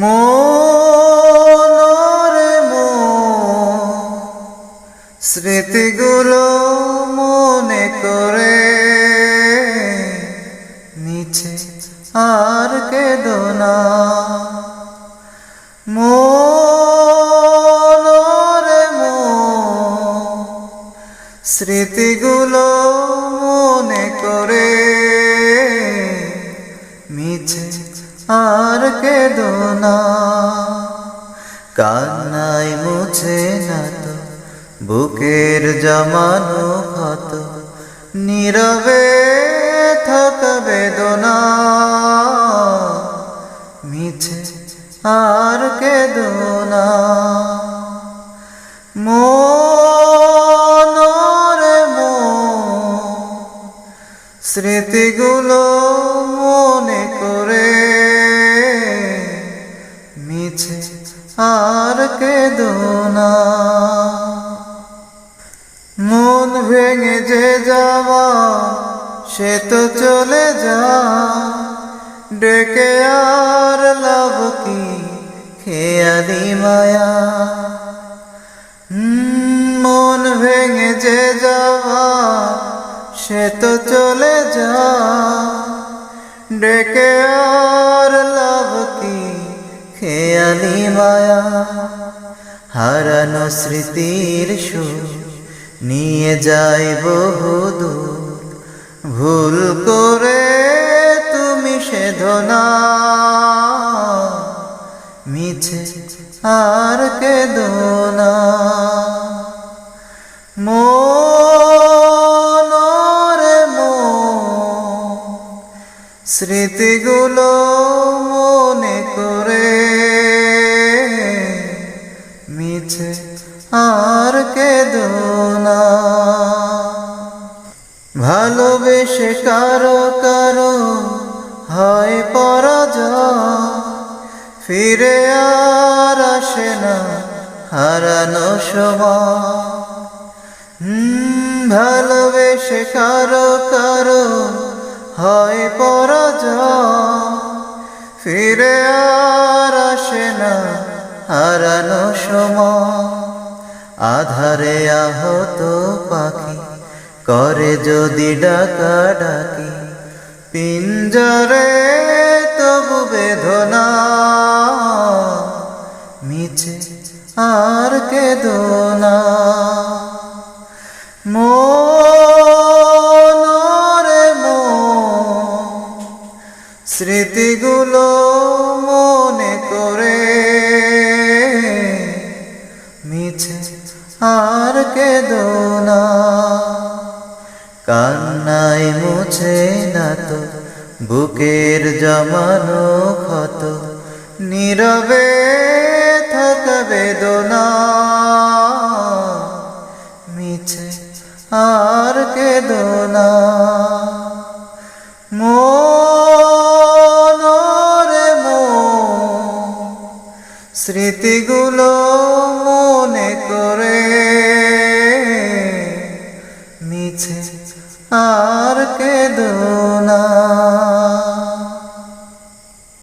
মনরে মন, স্মৃতিগুলো মনে করে নিচে আর কেদো না। মনরে মন, স্মৃতিগুলো মনে করে মিছে আর কেদো না। কান্নায় মুছে না তো, বুকের জমানো ক্ষত। নীরবে থাকা বেদনা। মিছে আর কেদো না। মন স্মৃতিগুলো মনে করে মিছে আর কেদো না। মন ভেঙে যে যাওয়া, সে তো চলে যা ডেকে আর লাভ কি, খেয়ালি মায়া। মন ভেঙে যে যাওয়া, সে তো চলে যা ডেকে আর খেয়ালি মায়া, হারানো স্মৃতির সুর, নিয়ে যাই বহুদূর। ভুল করে তুমি সে ধনা মিছে আর কেদো না। মনরে মন, স্মৃতিগুলো ভালোবেসে কারও কারও হয় পরাজয়। ফিরে আর আসে না হারানো সময়। ভালোবেসে কারও কারও হয় পরাজয়। ফিরে আর আসে না হারানো সময়। আধারে আহত পাখি করে যদি ডাকা ডাকি পিঞ্জরে তবু বেদনা, মিছে আর কেদো না মনরে মন, স্মৃতিগুলো মনে করে, মিছে আর কেদো না কান্নায় মুছে না তো, বুকের জমানো ক্ষত, নীরবে থাকা বেদনা মিছে আর কেদো না মনরে মন, স্মৃতিগুলো মিছে আর কেদো না।